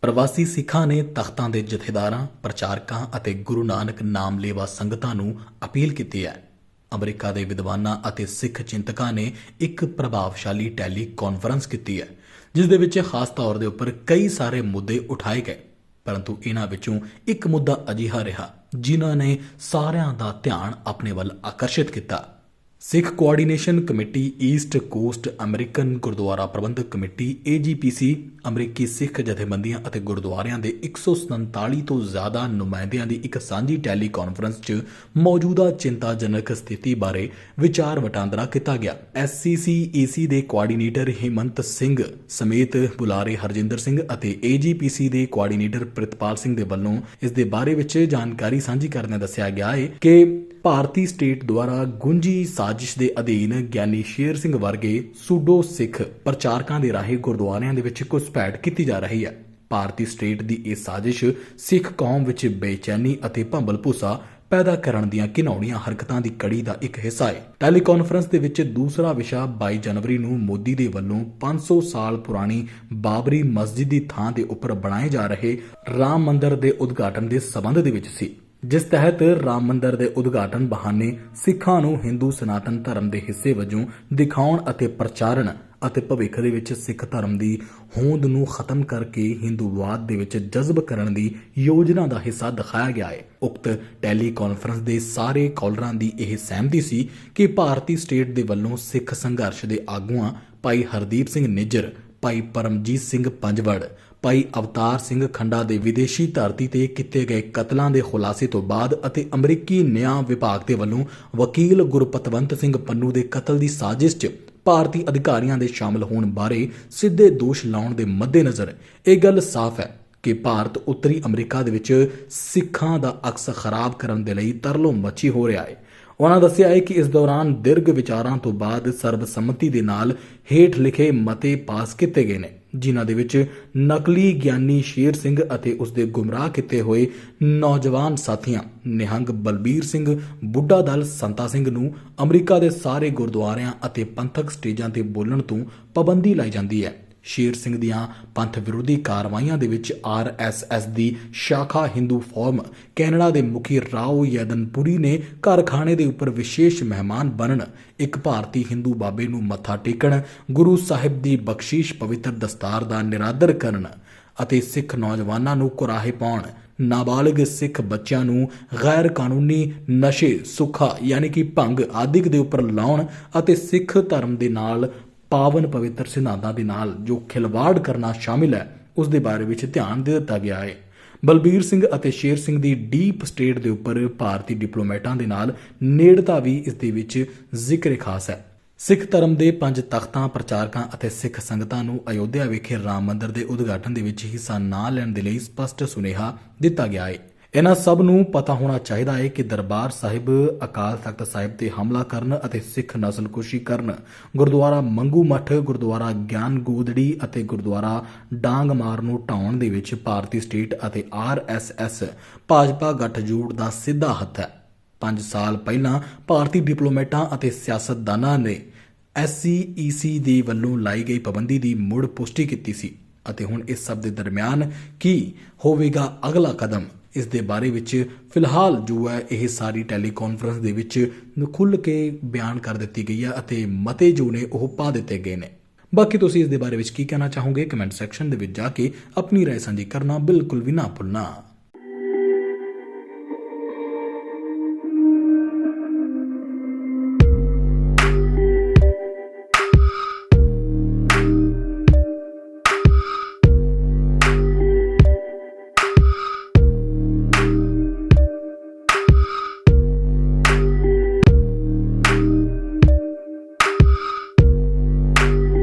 ਪ੍ਰਵਾਸੀ ਸਿੱਖਾਂ ਨੇ ਤਖਤਾਂ ਦੇ ਜਥੇਦਾਰਾਂ, ਪ੍ਰਚਾਰਕਾਂ ਅਤੇ ਗੁਰੂ ਨਾਨਕ ਨਾਮ ਲੇਵਾ ਸੰਗਤਾਂ ਨੂੰ ਅਪੀਲ ਕੀਤੀ ਹੈ। ਅਮਰੀਕਾ ਦੇ ਵਿਦਵਾਨਾਂ ਅਤੇ ਸਿੱਖ ਚਿੰਤਕਾਂ ਨੇ ਇੱਕ ਪ੍ਰਭਾਵਸ਼ਾਲੀ ਟੈਲੀ ਕਾਨਫਰੰਸ ਕੀਤੀ ਹੈ, ਜਿਸ ਦੇ ਵਿੱਚ ਖਾਸ ਤੌਰ ਦੇ ਉੱਪਰ ਕਈ ਸਾਰੇ ਮੁੱਦੇ ਉਠਾਏ ਗਏ। ਪਰੰਤੂ ਇਹਨਾਂ ਵਿੱਚੋਂ ਇੱਕ ਮੁੱਦਾ ਅਜਿਹਾ ਰਿਹਾ, ਜਿਨ੍ਹਾਂ ਨੇ ਸਾਰਿਆਂ ਦਾ ਧਿਆਨ ਆਪਣੇ ਵੱਲ ਆਕਰਸ਼ਿਤ ਕੀਤਾ। Sikh coordination committee east coast American Gurdwara Prabandhak committee AGPC ਅਮਰੀਕੀ ਸਿੱਖ ਜਥੇਬੰਦੀਆਂ ਅਤੇ ਗੁਰਦੁਆਰਿਆਂ ਦੇ 147 ਤੋਂ ਜ਼ਿਆਦਾ ਨੁਮਾਇੰਦਿਆਂ ਦੀ ਇੱਕ ਸਾਂਝੀ ਟੈਲੀ ਕਾਨਫਰੰਸ 'ਚ ਮੌਜੂਦਾ ਚਿੰਤਾਜਨਕ ਸਥਿਤੀ ਬਾਰੇ ਵਿਚਾਰ ਵਟਾਂਦਰਾ ਕੀਤਾ ਗਿਆ। SCCEC ਦੇ ਕੋਆਰਡੀਨੇਟਰ ਹਿਮੰਤ ਸਿੰਘ ਸਮੇਤ ਬੁਲਾਰੇ ਹਰਜਿੰਦਰ ਸਿੰਘ ਅਤੇ AGPC ਦੇ ਕੋਆਰਡੀਨੇਟਰ ਪ੍ਰਿਤਪਾਲ ਸਿੰਘ ਦੇ ਵੱਲੋਂ ਇਸ ਦੇ ਬਾਰੇ ਵਿੱਚ ਜਾਣਕਾਰੀ ਸਾਂਝੀ ਕਰਦਿਆਂ ਦੱਸਿਆ ਗਿਆ ਹੈ ਕਿ ਭਾਰਤੀ ਸਟੇਟ ਦੁਆਰਾ ਗੁੰਜੀ ਸਾਜ਼ਿਸ਼ ਦੇ ਅਧੀਨ ਗਿਆਨੀ ਸ਼ੇਰ ਸਿੰਘ ਵਰਗੇ ਸੂਡੋ ਸਿੱਖ ਪ੍ਰਚਾਰਕਾਂ ਦੇ ਰਾਹੀਂ ਗੁਰਦੁਆਰਿਆਂ ਦੇ ਵਿੱਚ ਘੁਸਪੈਠ ਕੀਤੀ ਜਾ ਰਹੀ ਹੈ। ਭਾਰਤੀ ਸਟੇਟ ਦੀ ਇਹ ਸਾਜ਼ਿਸ਼ ਸਿੱਖ ਕੌਮ ਵਿੱਚ ਬੇਚੈਨੀ ਅਤੇ ਭੰਬਲ ਭੂਸਾ ਪੈਦਾ ਕਰਨ ਦੀਆਂ ਘਿਨਾਉਣੀਆਂ ਹਰਕਤਾਂ ਦੀ ਕੜੀ ਦਾ ਇੱਕ ਹਿੱਸਾ ਹੈ। ਟੈਲੀਕਾਨਫਰੰਸ ਦੇ ਵਿੱਚ ਦੂਸਰਾ ਵਿਸ਼ਾ 22 ਜਨਵਰੀ ਨੂੰ ਮੋਦੀ ਦੇ ਵੱਲੋਂ 500 ਸਾਲ ਪੁਰਾਣੀ ਬਾਬਰੀ ਮਸਜਿਦ ਦੀ ਥਾਂ ਦੇ ਉੱਪਰ ਬਣਾਏ ਜਾ ਰਹੇ ਰਾਮ ਮੰਦਿਰ ਦੇ ਉਦਘਾਟਨ ਦੇ ਸਬੰਧ ਦੇ ਵਿੱਚ ਸੀ। ਜਿਸ ਤਹਿਤ ਰਾਮ ਮੰਦਰ ਦੇ ਉਦਘਾਟਨ ਬਹਾਨੇ ਸਿੱਖਾਂ ਨੂੰ ਹਿੰਦੂ ਸਨਾਤਨ ਧਰਮ ਦੇ ਹਿੱਸੇ ਵਜੋਂ ਦਿਖਾਉਣ ਅਤੇ ਪ੍ਰਚਾਰਨ ਅਤੇ ਭਵਿੱਖ ਦੇ ਵਿੱਚ ਸਿੱਖ ਧਰਮ ਦੀ ਹੋਂਦ ਨੂੰ ਖਤਮ ਕਰਕੇ ਹਿੰਦੂਵਾਦ ਦੇ ਵਿੱਚ ਜਜ਼ਬ ਕਰਨ ਦੀ ਯੋਜਨਾ ਦਾ ਹਿੱਸਾ ਦਿਖਾਇਆ ਗਿਆ ਹੈ। ਉਕਤ ਟੈਲੀ ਕਾਨਫਰੰਸ ਦੇ ਸਾਰੇ ਕਾਲਰਾਂ ਦੀ ਇਹ ਸਹਿਮਤੀ ਸੀ ਕਿ ਭਾਰਤੀ ਸਟੇਟ ਦੇ ਵੱਲੋਂ ਸਿੱਖ ਸੰਘਰਸ਼ ਦੇ ਆਗੂਆਂ ਭਾਈ ਹਰਦੀਪ ਸਿੰਘ ਨਿੱਜਰ ਭਾਈ ਪਰਮਜੀਤ ਸਿੰਘ ਪੰਜਵੜ, ਭਾਈ ਅਵਤਾਰ ਸਿੰਘ ਖੰਡਾ ਦੇ ਵਿਦੇਸ਼ੀ ਧਰਤੀ ਤੇ ਕੀਤੇ ਗਏ ਕਤਲਾਂ ਦੇ ਖੁਲਾਸੇ ਤੋਂ ਬਾਅਦ ਅਤੇ ਅਮਰੀਕੀ ਨਿਆਂ ਵਿਭਾਗ ਦੇ ਵੱਲੋਂ ਵਕੀਲ ਗੁਰਪਤਵੰਤ ਸਿੰਘ ਪੰਨੂ ਦੇ ਕਤਲ ਦੀ ਸਾਜ਼ਿਸ਼ 'ਚ ਭਾਰਤੀ ਅਧਿਕਾਰੀਆਂ ਦੇ ਸ਼ਾਮਲ ਹੋਣ ਬਾਰੇ ਸਿੱਧੇ ਦੋਸ਼ ਲਾਉਣ ਦੇ ਮੱਦੇਨਜ਼ਰ ਇਹ ਗੱਲ ਸਾਫ਼ ਹੈ ਕਿ ਭਾਰਤ ਉੱਤਰੀ ਅਮਰੀਕਾ ਦੇ ਵਿੱਚ ਸਿੱਖਾਂ ਦਾ ਅਕਸ ਖਰਾਬ ਕਰਨ ਦੇ ਲਈ ਤਰਲੋ ਮੱਛੀ ਹੋ ਰਿਹਾ ਹੈ। ਉਹਨਾਂ ਦੱਸਿਆ ਹੈ ਕਿ ਇਸ ਦੌਰਾਨ ਦਿਰਘ ਵਿਚਾਰਾਂ ਤੋਂ ਬਾਅਦ ਸਰਬਸੰਮਤੀ ਦੇ ਨਾਲ ਹੇਠ ਲਿਖੇ ਮਤੇ ਪਾਸ ਕੀਤੇ ਗਏ ਨੇ, ਜਿਨ੍ਹਾਂ ਦੇ ਵਿੱਚ ਨਕਲੀ ਗਿਆਨੀ ਸ਼ੇਰ ਸਿੰਘ ਅਤੇ ਉਸ ਦੇ ਗੁੰਮਰਾਹ ਕੀਤੇ ਹੋਏ ਨੌਜਵਾਨ ਸਾਥੀਆਂ ਨਿਹੰਗ ਬਲਬੀਰ ਸਿੰਘ, ਬੁੱਢਾ ਦਲ ਸੰਤਾ ਸਿੰਘ ਨੂੰ ਅਮਰੀਕਾ ਦੇ ਸਾਰੇ ਗੁਰਦੁਆਰਿਆਂ ਅਤੇ ਪੰਥਕ ਸਟੇਜਾਂ ਤੇ ਬੋਲਣ ਤੋਂ ਪਾਬੰਦੀ ਲਾਈ ਜਾਂਦੀ ਹੈ। ਸ਼ੇਰ ਸਿੰਘ ਦੀਆਂ ਪੰਥ ਵਿਰੋਧੀ ਕਾਰਵਾਈਆਂ ਦੇ ਵਿੱਚ ਆਰਐਸਐਸ ਦੀ ਸ਼ਾਖਾ ਹਿੰਦੂ ਫੋਰਮ ਕੈਨੇਡਾ ਦੇ ਮੁਖੀ ਰਾਓ ਯਦਨਪੁਰੀ ਨੇ ਕਾਰਖਾਨੇ ਦੇ ਉੱਪਰ ਵਿਸ਼ੇਸ਼ ਮਹਿਮਾਨ ਬਣਨ, ਇੱਕ ਭਾਰਤੀ ਹਿੰਦੂ ਬਾਬੇ ਨੂੰ ਮੱਥਾ ਟੇਕਣ, ਗੁਰੂ ਸਾਹਿਬ ਦੀ ਬਖਸ਼ੀਸ਼, ਪਵਿੱਤਰ ਦਸਤਾਰ ਦਾ ਨਿਰਾਦਰ ਕਰਨ ਅਤੇ ਸਿੱਖ ਨੌਜਵਾਨਾਂ ਨੂੰ ਕੁਰਾਹੇ ਪਾਉਣ। ਨਾਬਾਲਗ ਸਿੱਖ ਬੱਚਿਆਂ ਨੂੰ ਗੈਰ ਕਾਨੂੰਨੀ ਨਸ਼ੇ, ਸੁੱਖਾ, ਯਾਨੀ ਕਿ ਭੰਗ ਆਦਿਕ ਦੇ ਉੱਪਰ ਲਾਉਣ ਅਤੇ ਸਿੱਖ ਧਰਮ ਦੇ ਨਾਲ ਪਾਵਨ ਪਵਿੱਤਰ ਸਿਧਾਂਤਾਂ ਦੇ ਨਾਲ ਜੋ ਖਿਲਵਾੜ ਕਰਨਾ ਸ਼ਾਮਿਲ ਹੈ, ਉਸ ਦੇ ਬਾਰੇ ਵਿੱਚ ਧਿਆਨ ਦੇ ਦਿੱਤਾ ਗਿਆ ਹੈ। ਬਲਬੀਰ ਸਿੰਘ ਅਤੇ ਸ਼ੇਰ ਸਿੰਘ ਦੀ ਡੀਪ ਸਟੇਟ ਦੇ ਉੱਪਰ ਭਾਰਤੀ ਡਿਪਲੋਮੈਟਾਂ ਦੇ ਨਾਲ ਨੇੜਤਾ ਵੀ ਇਸ ਦੇ ਵਿੱਚ ਜ਼ਿਕਰ ਖਾਸ ਹੈ। ਸਿੱਖ ਧਰਮ ਦੇ ਪੰਜ ਤਖਤਾਂ, ਪ੍ਰਚਾਰਕਾਂ ਅਤੇ ਸਿੱਖ ਸੰਗਤਾਂ ਨੂੰ ਅਯੋਧਿਆ ਵਿਖੇ ਰਾਮ ਮੰਦਿਰ ਦੇ ਉਦਘਾਟਨ ਦੇ ਵਿੱਚ ਹਿੱਸਾ ਨਾ ਲੈਣ ਦੇ ਲਈ ਸਪਸ਼ਟ ਸੁਨੇਹਾ ਦਿੱਤਾ ਗਿਆ ਹੈ। ਇਹਨਾਂ ਸਭ ਨੂੰ ਪਤਾ ਹੋਣਾ ਚਾਹੀਦਾ ਹੈ ਕਿ ਦਰਬਾਰ ਸਾਹਿਬ ਅਕਾਲ ਤਖਤ ਸਾਹਿਬ ਤੇ ਹਮਲਾ ਕਰਨ ਅਤੇ ਸਿੱਖ ਨਸਲਕੁਸ਼ੀ ਕਰਨ, ਗੁਰਦੁਆਰਾ ਮੰਗੂ ਮੱਠ, ਗੁਰਦੁਆਰਾ ਗਿਆਨ ਗੋਦੜੀ ਅਤੇ ਗੁਰਦੁਆਰਾ ਡਾਂਗਮਾਰ ਨੂੰ ਢਾਉਣ ਦੇ ਵਿੱਚ ਭਾਰਤੀ ਸਟੇਟ ਅਤੇ ਆਰਐਸਐਸ ਭਾਜਪਾ ਗੱਠਜੋੜ ਦਾ ਸਿੱਧਾ ਹੱਥ ਹੈ। 5 ਸਾਲ ਪਹਿਲਾਂ ਭਾਰਤੀ ਡਿਪਲੋਮੈਟਾਂ ਅਤੇ ਸਿਆਸਤਦਾਨਾਂ ਨੇ SCEC ਦੇ ਵੱਲੋਂ ਲਾਈ ਗਈ ਪਾਬੰਦੀ ਦੀ ਮੁੜ ਪੁਸ਼ਟੀ ਕੀਤੀ ਸੀ ਅਤੇ ਹੁਣ ਇਸ ਸਭ ਦੇ ਦਰਮਿਆਨ ਕੀ ਹੋਵੇਗਾ ਅਗਲਾ ਕਦਮ? ਇਸ ਦੇ ਬਾਰੇ ਵਿੱਚ ਫਿਲਹਾਲ ਜੋ ਹੈ ਇਹ ਸਾਰੀ ਟੈਲੀਕਾਨਫਰੰਸ ਦੇ ਵਿੱਚ ਖੁੱਲ੍ਹ ਕੇ ਬਿਆਨ ਕਰ ਦਿੱਤੀ ਗਈ ਹੈ ਅਤੇ ਮਤੇ ਜੋ ਨੇ ਉਹ ਪਾ ਦਿੱਤੇ ਗਏ ਨੇ ਬਾਕੀ ਤੁਸੀਂ ਇਸ ਦੇ ਬਾਰੇ ਵਿੱਚ ਕੀ ਕਹਿਣਾ ਚਾਹੋਗੇ ਕਮੈਂਟ ਸੈਕਸ਼ਨ ਦੇ ਵਿੱਚ ਜਾ ਕੇ ਆਪਣੀ رائے ਸਾਂਝੀ ਕਰਨਾ ਬਿਲਕੁਲ ਵੀ ਨਾ ਭੁੱਲਣਾ